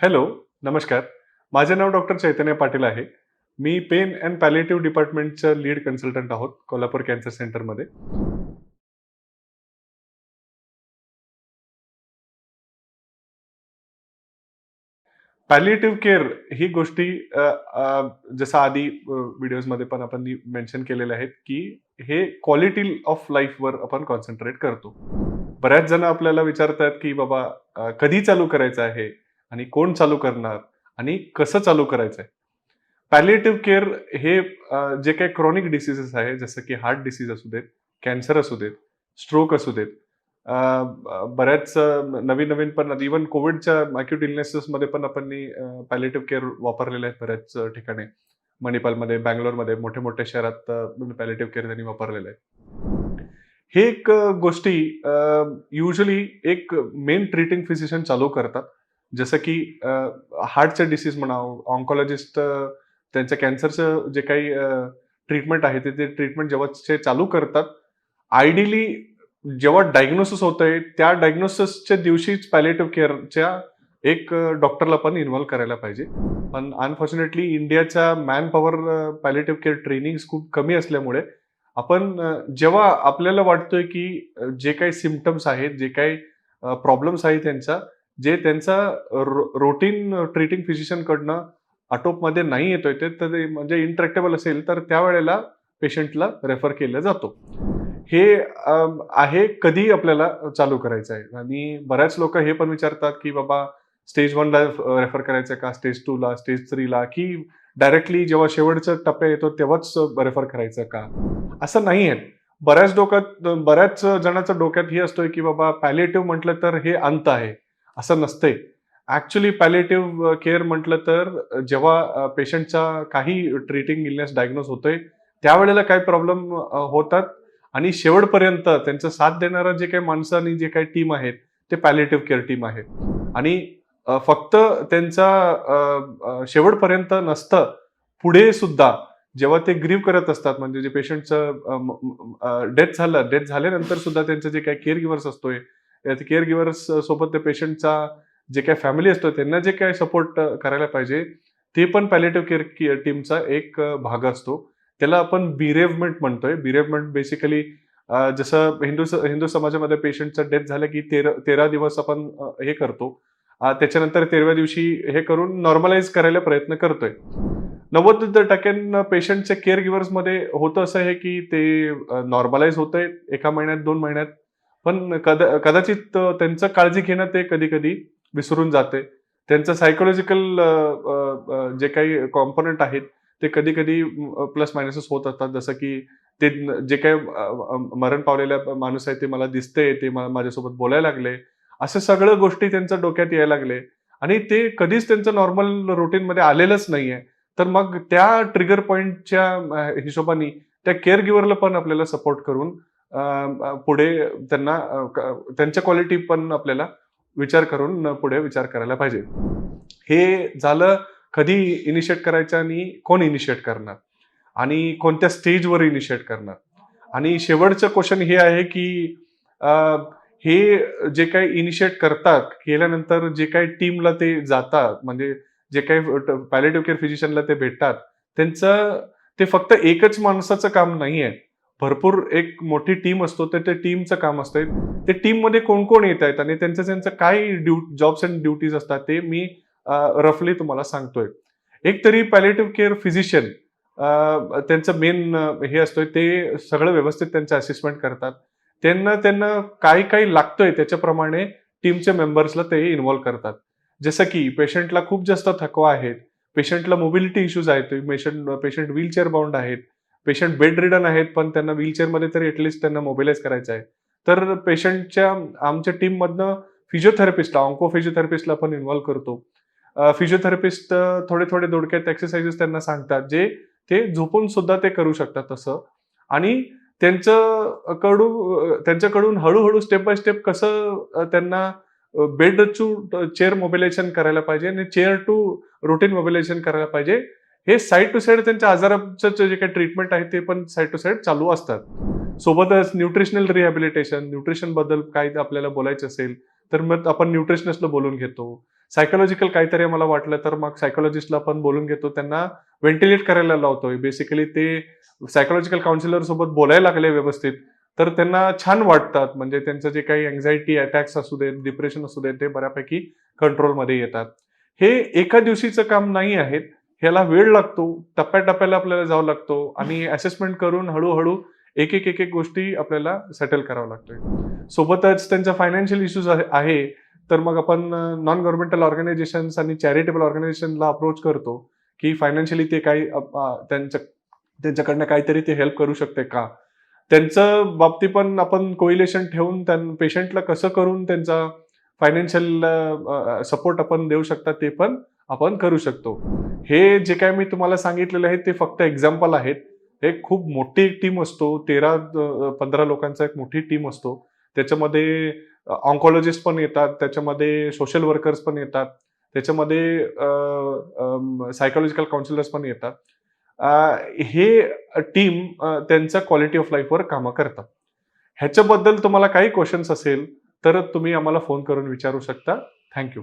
Hello नमस्कार. माझे नाव doctor Chaitanya Patil आहे. मी पेन अँड पॅलेटिव्ह डिपार्टमेंटचं लीड कन्सल्टंट आहोत कोल्हापूर कॅन्सर सेंटरमध्ये. पॅलिएटिव्ह केअर ही गोष्टी जसं आधी व्हिडिओजमध्ये पण आपण मेन्शन केलेले आहेत की हे क्वालिटी ऑफ लाईफवर आपण कॉन्सन्ट्रेट करतो. बऱ्याच जण आपल्याला विचारतात की बाबा कधी चालू करायचं आहे? आणि कोण चालू करणार आणि कसं चालू करायचं आहे पॅलिएटिव्ह केअर हे जे काही क्रॉनिक डिसिजेस आहे जसं की हार्ट डिसीज असू देत कॅन्सर असू देत स्ट्रोक असू देत बऱ्याच नवीन नवीन पण इव्हन कोविडच्या अक्यूट इलनेसेसमध्ये पण आपण पॅलिएटिव्ह केअर वापरलेले आहेत बऱ्याच ठिकाणी. मणिपालमध्ये बँगलोरमध्ये मोठ्या मोठ्या शहरात पॅलेटिव्ह केअर त्यांनी वापरलेलं आहे. हे एक गोष्टी युजली एक मेन ट्रीटिंग फिजिशियन चालू करतात. जसं की हार्टचं डिसीज म्हणा ऑन्कॉलॉजिस्ट त्यांच्या कॅन्सरचं जे काही ट्रीटमेंट आहे ते ते ट्रीटमेंट जेव्हा ते चालू करतात आयडियली जेव्हा डायग्नोसिस होत आहे त्या डायग्नोसिसच्या दिवशीच पॅलेटिव्ह केअरच्या एक डॉक्टरला पण इन्व्हॉल्व करायला पाहिजे. पण अनफॉर्च्युनेटली इंडियाच्या man power palliative care training खूप कमी असल्यामुळे आपण जेव्हा आपल्याला वाटतोय की जे काही सिमटम्स आहेत जे काही प्रॉब्लेम्स आहेत त्यांचा जे त्यांचा रोटीन ट्रीटिंग फिजिशियनकडनं आटोपमध्ये नाही येतोय ते तर ते म्हणजे इंट्रॅक्टेबल असेल तर त्यावेळेला पेशंटला रेफर केलं जातो. हे आहे कधी आपल्याला चालू करायचं आहे? आणि बऱ्याच लोक हे पण विचारतात की बाबा स्टेज वनला रेफर करायचं का? स्टेज टूला स्टेज थ्रीला की डायरेक्टली जेव्हा शेवटचा टप्प्या येतो तेव्हाच रेफर करायचं का? असं नाही आहे. बऱ्याच डोक्यात बऱ्याच जणांच्या डोक्यात हे असतोय की बाबा पॅलेटिव्ह म्हटलं तर हे अंत आहे. असं नसतंय. ऍक्च्युली पॅलेटिव्ह केअर म्हटलं तर जेव्हा पेशंटचा काही ट्रीटिंग इलनेस डायग्नोज होतोय त्यावेळेला काही प्रॉब्लेम होतात आणि शेवटपर्यंत त्यांचं साथ देणारं जे काही माणसं आणि जे काही टीम आहेत ते पॅलेटिव्ह केअर टीम आहे आणि फक्त त्यांचा शेवटपर्यंत नसतं पुढे सुद्धा जेव्हा ते ग्रीव करत असतात म्हणजे जे पेशंटचं डेथ झालं डेथ झाल्यानंतर सुद्धा त्यांचं जे काही केअर गिव्हर्स असतोय केअर गिव्हर्स सोबत त्या पेशंटचा जे काही फॅमिली असतो त्यांना जे काही सपोर्ट करायला पाहिजे ते पण पॅलेटिव्ह केअर टीमचा एक भाग असतो. त्याला आपण बिरेवमेंट म्हणतोय. बिरेवमेंट बेसिकली जसं हिंदू हिंदू समाजामध्ये पेशंटचं डेथ झालं की तेरा तेरा दिवस आपण हे करतो. त्याच्यानंतर तेरव्या दिवशी हे करून नॉर्मलाइज करायला प्रयत्न करतोय. नव्वद टक्क्यां पेशंटच्या केअर गिव्हर्समध्ये होतं असं आहे की ते नॉर्मलाइज होत आहे एका महिन्यात दोन महिन्यात पण कदा कदाचित त्यांचं काळजी घेणं ते कधी कधी विसरून जाते. त्यांचं सायकोलॉजिकल जे काही कॉम्पोनंट आहेत ते कधी कधी प्लस मायनसेस होत असतात. जसं की ते जे काही मरण पावलेल्या माणूस आहे ते मला दिसते ते मला माझ्यासोबत बोलायला लागले. असे सगळ्या गोष्टी त्यांच्या डोक्यात यायला लागले. आणि ते कधीच त्यांचं नॉर्मल रुटीन मध्ये आलेलंच नाहीये. तर मग त्या ट्रिगर पॉईंटच्या हिशोबाने त्या केअर गिव्हरला पण आपल्याला सपोर्ट करून पुढे त्यांना त्यांच्या क्वालिटी पण आपल्याला विचार करून पुढे विचार करायला पाहिजे. हे झालं कधी इनिशिएट करायचं आणि कोण इनिशिएट करणार? आणि कोणत्या स्टेजवर इनिशिएट करणार? आणि शेवटचं क्वेश्चन हे आहे की हे जे काही इनिशिएट करतात केल्यानंतर जे काही टीमला ते जातात म्हणजे जे काही पॅलेटिव्ह केअर फिजिशियनला ते भेटतात त्यांचं ते फक्त एकच माणसाचं काम नाही आहे भरपूर एक मोठी टीम असतो तर ते टीमचं काम असतं ते टीममध्ये कोण कोण येत आहेत आणि त्यांचं त्यांचं काय ड्यू जॉब्स अँड ड्युटीज असतात ते मी रफली तुम्हाला सांगतोय. एक तरी पॅलेटिव्ह केअर फिजिशियन त्यांचं मेन हे असतोय ते सगळं व्यवस्थित त्यांचं असेसमेंट करतात. त्यांना त्यांना काय काय लागतंय त्याच्याप्रमाणे टीमच्या मेंबर्सला ते इन्व्हॉल्व करतात. जसं की पेशंटला खूप जास्त थकवा आहेत पेशंटला मोबिलिटी इश्यूज आहेत पेशंट पेशंट व्हीलचेअर बाउंड आहेत पेशंट बेड रिडन आहेत पण त्यांना व्हीलचेअरमध्ये तरी ॲटलिस्ट त्यांना मोबिलाइज करायचं आहे. तर पेशंटच्या आमच्या टीममधनं फिजिओथेरपिस्टला ऑन्को फिजिओथेरपिस्टला आपण इन्व्हॉल्व्ह करतो. फिजिओथेरपिस्ट थोडे थोडे दोडक्यात एक्सरसाइजेस त्यांना सांगतात जे ते झोपून सुद्धा ते करू शकतात तसं. आणि त्यांचं कडून त्यांच्याकडून हळूहळू स्टेप बाय स्टेप कसं त्यांना बेड टू चेअर मोबिलायझेशन करायला पाहिजे आणि चेअर टू रुटीन मोबिलायझेशन करायला पाहिजे. हे साईड टू साईड त्यांच्या आजाराचं जे काही ट्रीटमेंट आहे ते पण साईड टू साईड चालू असतात. सोबतच न्यूट्रिशनल रिहॅबिलिटेशन न्यूट्रिशनबद्दल काय आपल्याला बोलायचं असेल तर मग आपण न्यूट्रिशनिस्टला बोलून घेतो. सायकोलॉजिकल काहीतरी मला वाटलं तर मग सायकोलॉजिस्टला आपण बोलून घेतो. त्यांना व्हेंटिलेट करायला लावतोय. बेसिकली ते सायकोलॉजिकल काउन्सिलर सोबत बोलायला लागले व्यवस्थित. तर त्यांना छान वाटतात. म्हणजे त्यांचं जे काही अँझायटी अटॅक्स असू देत डिप्रेशन असू देत ते बऱ्यापैकी कंट्रोलमध्ये येतात. हे एका दिवशीचं काम नाही आहे. ह्याला वेळ लागतो टप्प्याटप्प्याला आपल्याला जावं लागतो आणि असेसमेंट करून हळूहळू एक एक एक एक गोष्टी आपल्याला सेटल करावं लागतोय. सोबतच त्यांचा फायनान्शियल इश्यूज आहे तर मग आपण नॉन गव्हर्नमेंटल ऑर्गनायझेशन्स आणि चॅरिटेबल ऑर्गनायझेशनला अप्रोच करतो की फायनान्शियली ते काही त्यांच्या त्यांच्याकडनं काहीतरी ते हेल्प करू शकते का? त्यांचं बाबतीत पण आपण कोइलेशन ठेवून त्यां पेशंटला कसं करून त्यांचा फायनान्शियल सपोर्ट आपण देऊ शकता ते पण आपण करू शकतो. हे जे काय मी तुम्हाला सांगितलेलं आहे ते फक्त एक्झाम्पल आहेत. हे खूप मोठी टीम असतो. तेरा पंधरा लोकांचा एक मोठी टीम असतो. त्याच्यामध्ये ऑन्कॉलॉजिस्ट पण येतात. त्याच्यामध्ये सोशल वर्कर्स पण येतात. त्याच्यामध्ये सायकोलॉजिकल काउन्सिलर्स पण येतात. हे टीम त्यांच्या क्वालिटी ऑफ लाईफवर कामं करतात ह्याच्याबद्दल तुम्हाला काही क्वेश्चन्स असेल तर तुम्ही आम्हाला फोन करून विचारू शकता. थँक्यू